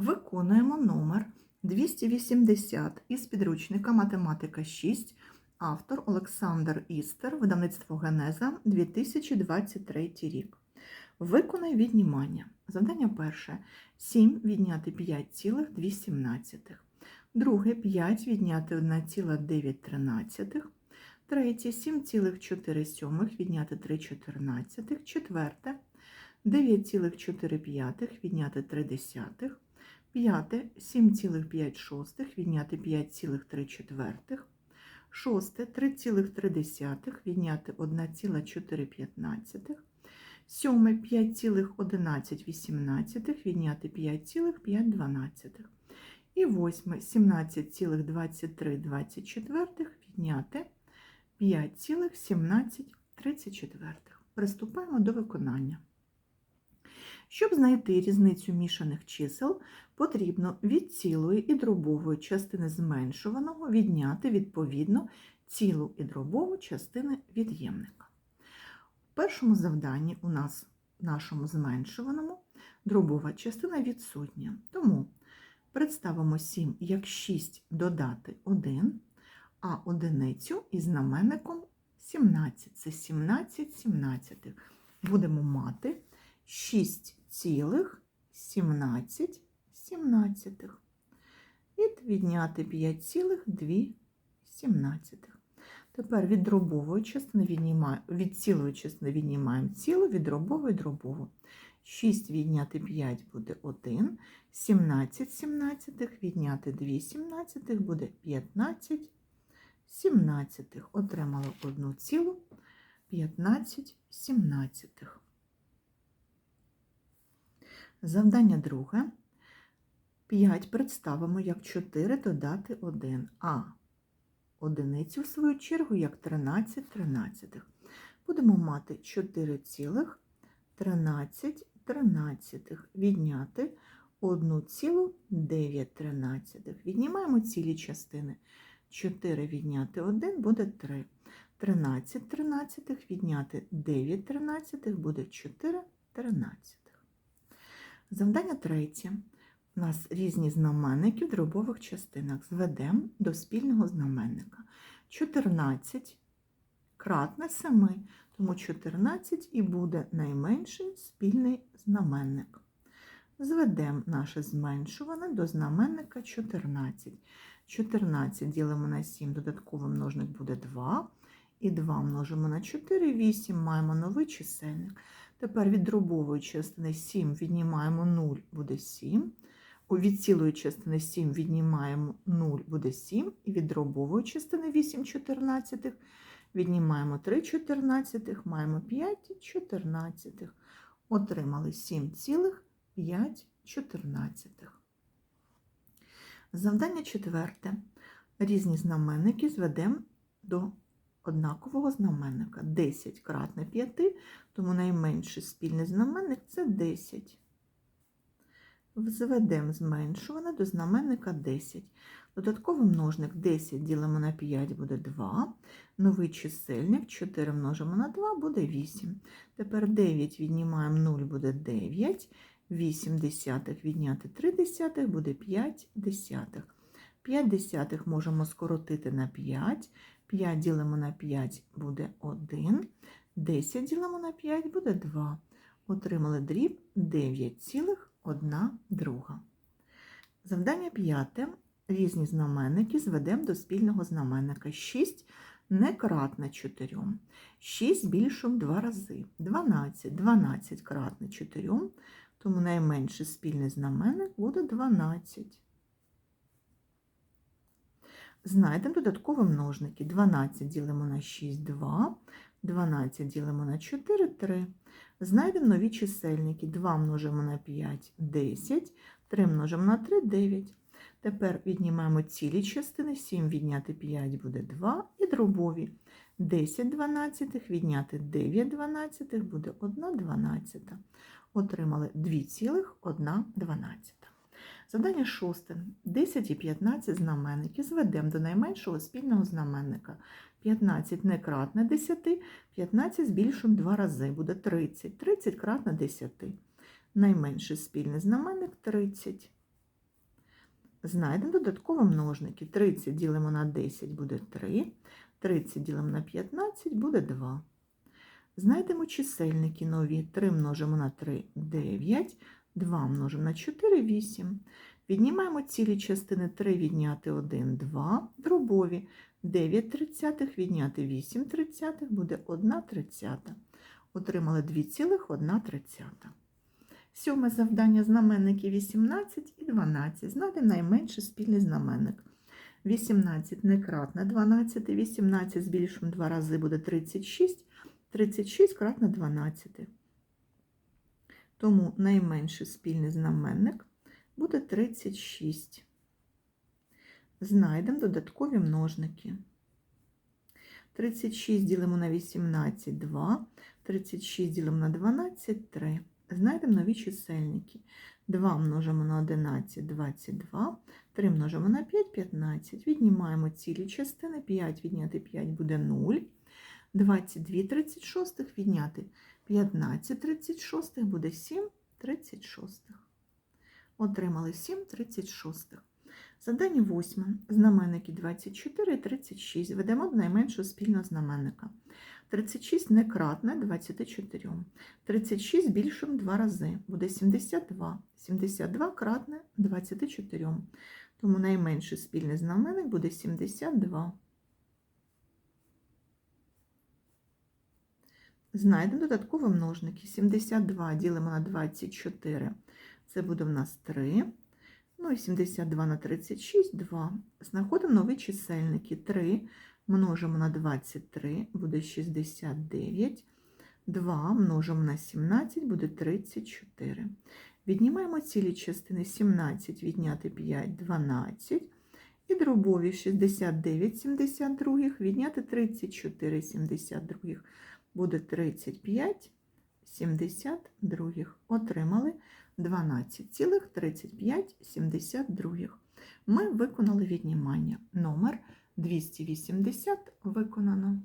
Виконуємо номер 280 із підручника Математика 6, автор Олександр Істер, видавництво Генеза 2023 рік. Виконай віднімання. Завдання перше 7 відняти 5,2. Друге 5 відняти 1,9. Третє 7,4 відняти 3 чотирнадцятих. Четверте 9,4 відняти 3 десятих. П'яте 7,5 відняти 5,3 четвертих. Шосте 3,3 відняти 1,4. Сьоме 5,11 відняти 5,5. І восьме 17,23 відняти 5,17. Приступаємо до виконання. Щоб знайти різницю мішаних чисел, потрібно від цілої і дробової частини зменшуваного відняти відповідно цілу і дробову частини від'ємника. У першому завданні у нас в нашому зменшуваному дробова частина відсутня. Тому представимо 7 як 6 додати 1, а одиницю із знаменником 17. Це 17 17. Будемо мати 6 цілих 17 сімнадцятих. І відняти 5,2 сімнадцятих. Тепер від дробової частини віднімаємо, від цілої частини віднімаємо цілу, від дробової дробову. 6 відняти 5 буде 1, 17 сімнадцятих, відняти 2 сімнадцятих буде 15 сімнадцятих. Отримали одну цілу 15 сімнадцятих. Завдання друге. 5 представимо як 4 додати 1, а одиницю, в свою чергу, як 13 тринадцятих. Будемо мати 4 цілих 13 тринадцятих. Відняти 1,9 тринадцятих. Віднімаємо цілі частини. 4 відняти 1 буде 3. 13 тринадцятих відняти 9 тринадцятих буде 4 тринадцятих. Завдання третє. У нас різні знаменники в дробових частинах. Зведемо до спільного знаменника. 14 кратне 7, тому 14 і буде найменший спільний знаменник. Зведемо наше зменшуване до знаменника 14. 14 ділимо на 7, додатковий множник буде 2. І 2 множимо на 4, 8, маємо новий чисельник. Тепер від дробової частини 7 віднімаємо 0, буде 7. Від цілої частини 7 віднімаємо 0, буде 7. І від дробової частини 8 чотирнадцятих віднімаємо 3 чотирнадцятих, маємо 5 чотирнадцятих. Отримали 7,5 чотирнадцятих. Завдання четверте. Різні знаменники зведемо до однакового знаменника. 10 кратне 5, тому найменший спільний знаменник це 10. Зведемо зменшуване до знаменника 10. Додатковий множник 10 ділимо на 5 буде 2. Новий чисельник 4 множимо на 2 буде 8. Тепер 9 віднімаємо 0 буде 9. 8 десятих відняти 3 десятих буде 5 десятих. 5 десятих можемо скоротити на 5. 5 ділимо на 5 буде 1. 10 ділимо на 5 буде 2. Отримали дріб 9,1 друга. Завдання п'яте. Різні знаменники зведемо до спільного знаменника. 6 не кратне 4. 6 збільшуємо 2 рази. 12. 12 кратне 4, тому найменший спільний знаменник буде 12. Знайдемо додаткові множники. 12 ділимо на 6, 2, 12 ділимо на 4, 3. Знайдемо нові чисельники. 2 множимо на 5, 10, 3 множимо на 3, 9. Тепер віднімаємо цілі частини, 7 відняти 5 буде 2 і дробові. 10 дванадцятих відняти 9 дванадцятих буде 1 дванадцята. Отримали 2,1 дванадцята. Завдання шосте. 10 і 15 знаменники зведемо до найменшого спільного знаменника. 15 не кратне 10, 15 збільшуємо 2 рази, буде 30. 30 кратне 10. Найменший спільний знаменник 30. Знайдемо додаткові множники. 30 ділимо на 10 буде 3, 30 ділимо на 15 буде 2. Знайдемо чисельники нові. 3 множимо на 3 – 9, 2 множимо на 4 – 8. Віднімаємо цілі частини 3 відняти 1 – 2, дробові 9 тридцятих відняти 8 тридцятих буде 1 тридцята. Отримали 2,1 тридцята. Сьоме завдання знаменники 18 і 12. Знайдемо найменший спільний знаменник. 18 не кратне 12, 18 збільшуємо 2 рази буде 36, 36 кратне 12. Тому найменший спільний знаменник буде 36. Знайдемо додаткові множники. 36 ділимо на 18 – 2, 36 ділимо на 12 – 3. Знайдемо нові чисельники. 2 множимо на 11 – 22, 3 множимо на 5 – 15. Віднімаємо цілі частини. 5 відняти 5 буде 0. 22 36 відняти 15 36 буде 7 36. Отримали 7 36. Завдання 8. Знаменники 24 і 36. Ведемо до найменшого спільного знаменника. 36 не кратне 24. 36 збільшуємо 2 рази. Буде 72. 72 кратне 24. Тому найменший спільний знаменник буде 72. Знайдемо додаткові множники. 72 ділимо на 24. Це буде в нас 3. Ну і 72 на 36 – 2. Знаходимо нові чисельники. 3 множимо на 23 буде 69. 2 множимо на 17 буде 34. Віднімаємо цілі частини 17, відняти 5 – 12. І дробові 69 72, відняти 34 72 буде 35 72. Отримали 12,3572. Ми виконали віднімання. Номер 280 виконано.